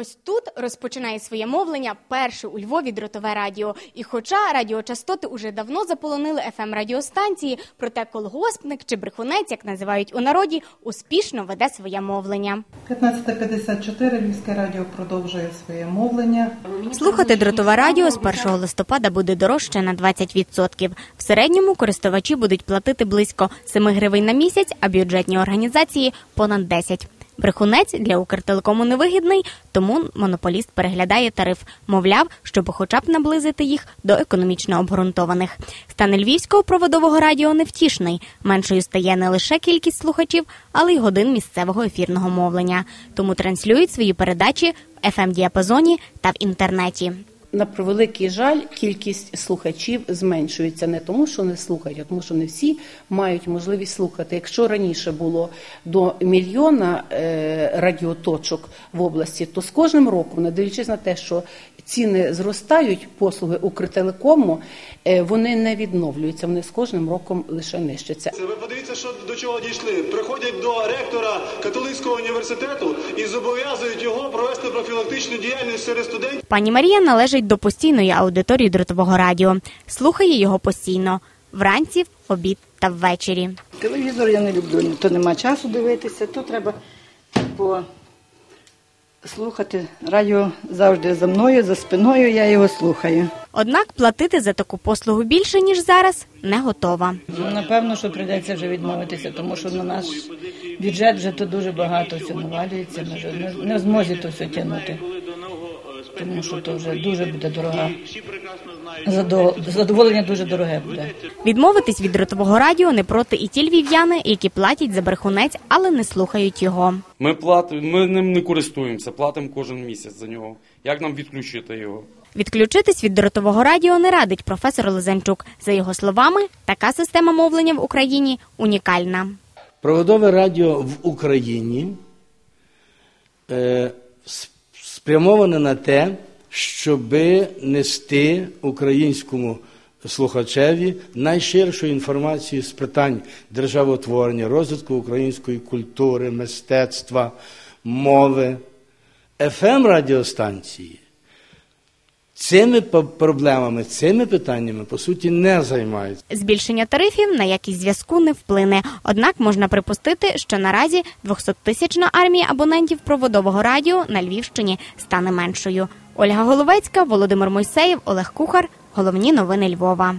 Ось тут розпочинає своє мовлення перше у Львові дротове радіо. І хоча радіочастоти уже давно заполонили fm радіостанції, проте колгоспник чи брехунець, як називають у народі, успішно веде своє мовлення. 15.54 Львівське радіо продовжує своє мовлення. Слухати дротове радіо з 1 листопада буде дорожче на 20%. В середньому користувачі будуть платити близько 7 гривень на місяць, а бюджетні організації понад 10. Брехунець для Укртелекому невигідний, тому монополіст переглядає тариф. Мовляв, щоб хоча б наблизити їх до економічно обґрунтованих. Стан львівського проводового радіо невтішний. Меншою стає не лише кількість слухачів, але й годин місцевого ефірного мовлення. Тому транслюють свої передачі в fm діапазоні та в інтернеті. На превеликий жаль, кількість слухачів зменшується не тому, що не слухають, а тому, що не всі мають можливість слухати. Якщо раніше було до мільйона е, радіоточок в області, то з кожним роком, не дивлячись на те, що ціни зростають, послуги Укртелекому, е, вони не відновлюються. Вони з кожним роком лише нищаться. Це ви подивіться, що до чого дійшли. Приходять до ректора католицького університету і зобов'язують його провести профілактичну діяльність серед студентів. Пані Марія належить до постійної аудиторії дротового радіо. Слухає його постійно вранці, в обід та ввечері. Телевізор я не люблю, то нема часу дивитися, то треба по слухати. Радіо завжди за мною, за спиною я його слухаю. Однак платити за таку послугу більше ніж зараз не готова. Ну, Напевно, що прийдеться вже відмовитися, тому що на наш бюджет вже то дуже багато все навалюється. Ми не, не в змозі то все тягнути. Тому що то вже дуже буде дорога. Задоволення дуже дороге буде. Відмовитись від дротового радіо не проти і ті львів'яни, які платять за брехунець, але не слухають його. Ми платимо, ми ним не користуємося, платимо кожен місяць за нього. Як нам відключити його? Відключитись від дротового радіо не радить професор Лизанчук. За його словами, така система мовлення в Україні унікальна. Проводове радіо в Україні е, спрямоване на те, щоб нести українському слухачеві найширшу інформацію з питань державотворення, розвитку української культури, мистецтва, мови. ФМ радіостанції цими проблемами, цими питаннями, по суті, не займаються. Збільшення тарифів на якість зв'язку не вплине. Однак можна припустити, що наразі 200-тисячна армія абонентів проводового радіо на Львівщині стане меншою. Ольга Головецька, Володимир Мойсеєв, Олег Кухар. Головні новини Львова.